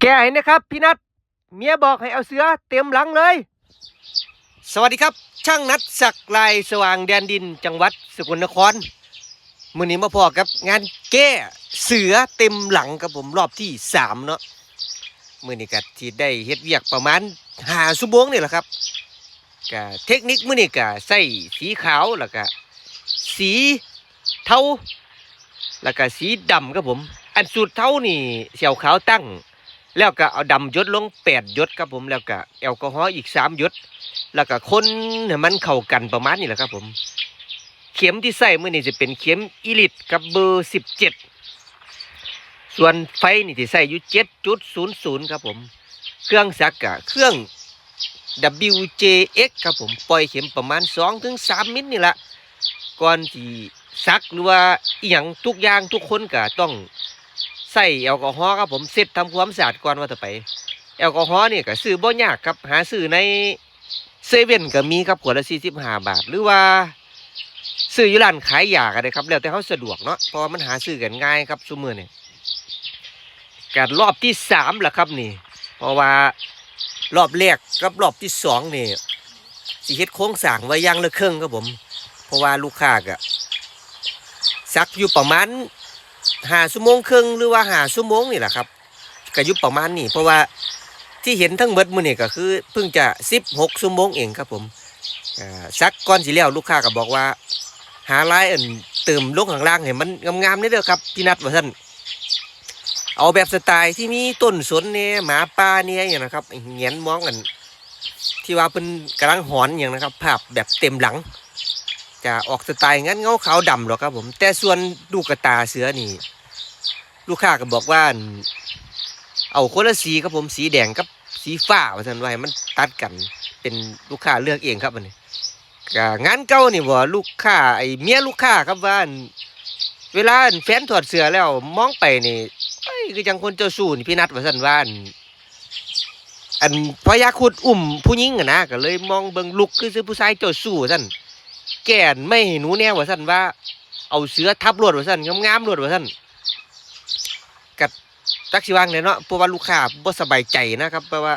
แกให้นะครับ พี่นัทเมียบอกให้เอาเสือเต็มหลังเลย สวัสดีครับ ช่างนัดสักลายสว่างแดนดินจังหวัดสกลนครมือนี้มาพอกับ งานแก้เสือเต็มหลังครับผมรอบที่สามเนาะมือนี้ก็ที่ได้เฮ็ดเวียกประมาณหาสุโมงนี่แหละครับก็เทคนิคมือนี้ก็ใส่สีขาวแล้วก็สีเทาแล้วก็สีดำครับผม อันสูตรเทานี่เสียวขาวตั้ง แล้วก็เอาดำยดลงแปดยดครับผมแล้วก็แอลกอฮอล์อีกสามยดแล้วก็คนให้มันเข้ากันประมาณนี้แหละครับผม เข็มที่ใส่มื่อนี้จะเป็นเข็มอีลิตกับเบอร์สิบเจ็ดส่วนไฟนี่ที่ใส่อยู่เจ็ดจุดศูนย์ศูนย์ครับผม เครื่องสักกะเครื่อง WJX ครับผมปล่อยเข็มประมาณ2ถึง3มิลนี่แหละก่อนที่ซักหรือว่าอีหยังทุกอย่างทุกคนก็ต้อง ใส่แอลกอฮอล์ครับผมเสร็จทำความสะอาดก่อนว่าจะไป แอลกอฮอล์นี่ก็ซื้อบ่ยากครับหาซื้อในเซเว่นก็มีครับขวดละ45บห้าบาท หรือว่าซื้ออยู่ร้านขายยาก็ได้ครับ แล้วแต่เขาสะดวกเนาะเพราะมันหาซื้อกันง่ายครับซุมื้อนี่ยการรอบที่สามแหละครับนี่ เพราะว่ารอบแรกกับรอบที่สองนี่สิเฮ็ดโค้งสร้างไว้ย่างละครึ่งครับผม เพราะว่าลูกค้าก็ซักอยู่ประมาณ หาชั่วโมงครึ่งหรือว่าหาชั่วโมงนี่แหละครับก็อยู่ประมาณนี้เพราะว่าที่เห็นทั้งหมดมื้อนี่ก็คือเพิ่งจะ16ชั่วโมงเองครับผมอ่าซักก่อนสิแล้วลูกค้าก็บอกว่า หาลายอันเติมลงข้างล่างให้มันงามๆนี่เด้อครับพี่นัทว่าซั่นเอาแบบสไตล์ที่มีต้นสนเนี่ยหมาป่าเนี่ยอย่างนะครับเงียนมองกัน ที่ว่าเป็นกำลังหอนอย่างนะครับ ภาพแบบเต็มหลัง จะออกสไตล์งั้นเงาขาวดำหรอกครับผม แต่ส่วนลูกกระตาเสือนี่ ลูกค้าก็บอกว่า เอาคนละสีครับผมสีแดงกับสีฟ้าว่าสันไว้มันตัดกันเป็นลูกค้าเลือกเองครับอันนี้ก็งานเก่านี่ว่าลูกค้าไอเมียลูกค้าครับว่าเวลาแฟนถอดเสื้อแล้วมองไปนี่เอ้ยคือจังคนเจ้าสู้นี่พี่นัดว่าซั่นว่าอันอันพญาคุดอุ้มผู้หญิงอะนะก็เลยมองเบิ่งลุกคือซื้อผู้ชายเจ้าสู้ว่าน แก่นไม่ให้หนูแนวว่าซั่นว่า เอาเสือทับรวดว่าซั่นงามๆรวดว่าซั่นกัดจักสิวางเนี่ยเนาะเพราะว่าลูกค้าบ่สบายใจนะครับเพราะว่า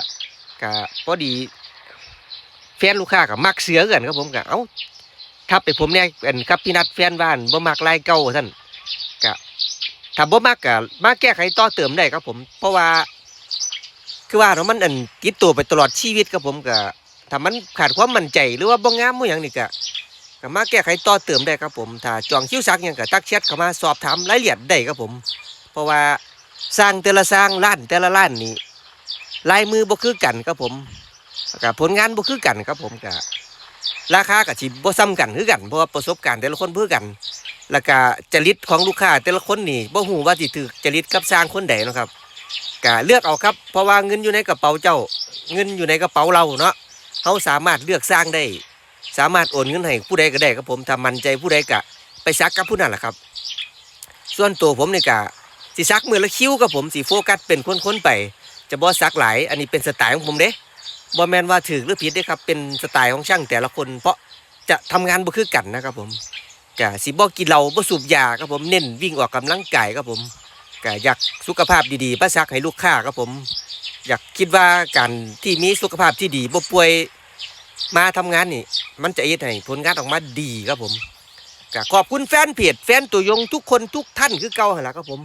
ก็พอดี แฟนลูกค้าก็มักเสือกันครับผมก็เอ้าทับไปผมเนี่ยอันครับพี่นัดแฟนบ้านบ่มักลายเก่าว่านก็ถ้าบ่มักก็มาแก้ไขต่อเติมได้ครับผม เพราะว่า คือว่าเนาะมันอันติดตัวไปตลอดชีวิตครับผมก็ถ้ามันขาดความมั่นใจหรือว่าบ่งามบ่หยังนี่ก็ ก็มาแก้ไขต่อเติมได้ครับผมถ้าจองคิวซักยังก็ทักแชทเข้ามาสอบถามรายละเอียดได้ครับผม เพราะว่าสร้างแต่ละสร้างล้านแต่ละล้านนี่ลายมือบ่คือกันครับผมแล้วก็ผลงานบ่คือกันครับผมก็ราคาก็สิบ่ซ้ำกันคือกันเพราะว่าประสบการณ์แต่ละคนบ่คือกัน แล้วก็จริตของลูกค้าแต่ละคนนี่บ่ฮู้ว่าสิถือจริตกับสร้างคนใดนะครับก็เลือกเอาครับ เพราะว่าเงินอยู่ในกระเป๋าเจ้า เงินอยู่ในกระเป๋าเราเนาะเฮาสามารถเลือกสร้างได้ สามารถโอนเงินให้ผู้ใดก็ได้ครับผมถ้ามั่นใจผู้ใดก็ไปซักกับผู้นั้นแหละครับ ส่วนตัวผมเนี่ยก็สิซักมือละคิ้วกับผมสิโฟกัสเป็นคนๆไป จะบ่ซักหลาย อันนี้เป็นสไตล์ของผมเด้บ่แมนว่าถูกหรือผิดเด้ครับเป็นสไตล์ของช่างแต่ละคน เพราะจะทำงานบ่คือกันนะครับผมกะสิบ่กินเหล้าบ่สูบยาครับผมเน้นวิ่งออกกำลังกายครับผมกะอยากสุขภาพดีๆประซักให้ลูกค้าครับผม อยากคิดว่าการที่มีสุขภาพที่ดีบ่ป่วย มาทำงานนี่ มันจะเฮ็ดให้ผลงานออกมาดีครับผมกะขอบคุณแฟนเพจแฟนตัวยงทุกคนทุกท่านคือเก่าหนละครับผม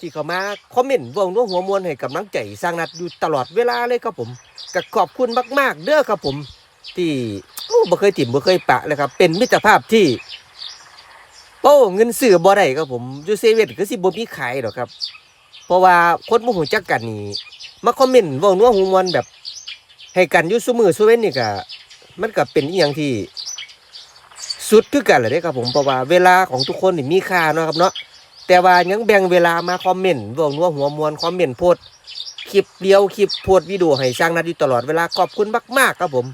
ที่เข้ามาคอมเมนต์ว้านัวหัวมวลให้กำลังใจสร้างนัดอยู่ตลอดเวลาเลยครับผมก็ขอบคุณมาก ๆ เด้อครับผม ที่โอ้บ่เคยถิ่มบ่เคยปะเลยครับ เป็นมิตรภาพที่โอ้เงินซื้อบ่ได้ครับผมยูเซเว่นคือสิบ่มีขายดอกครับ เพราะว่าคนบ่ฮู้จักกันนี่มาคอมเมนต์เว้านัวฮูมวนแบบ ให้กันอยู่ซุมือซุเว้นนี่ก็ มันก็เป็นอีหยังที่สุดคือกันแหละเด้ครับผมเพราะว่าเวลาของทุกคนนี่มีค่าเนาะครับเนาะแต่ว่ายังแบ่งเวลามาคอมเมนต์ว้านัวหัวมวนคอมเมนต์โพสต์คลิปเดียวคลิปโพสต์วิดีโอให้สร้างนัดอยู่ตลอดเวลาขอบคุณมากๆครับผม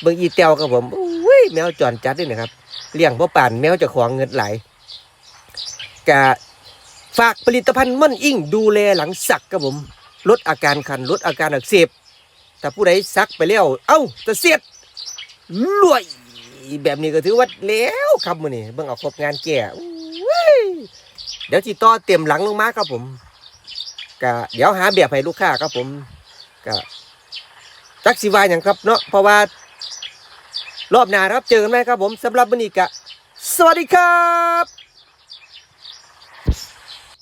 เบิ่งอีแตวครับผมอุ้ยแมวจรจัดนี่นะครับเลี้ยงบ่ป่านแมวจะของเงินไหลกะฝากผลิตภัณฑ์ม่อนอิ่งดูแลหลังสักครับผมลดอาการคันลดอาการอักเสบถ้าผู้ใดซักไปแล้วเอ้าจะเสียด รวย แบบนี้ก็ถือว่าแล้วครับมือนี่เบิ่งเอาครบงานแก่เดี๋ยวจีต่อเต็มหลังลงมาครับผมก็เดี๋ยวหาแบบให้ลูกค้าครับผมก็จักสิว่าอย่างครับเนาะเพราะว่ารอบหน้าครับเจอกันไหมครับผมสำหรับวันนี้ก็สวัสดีครับ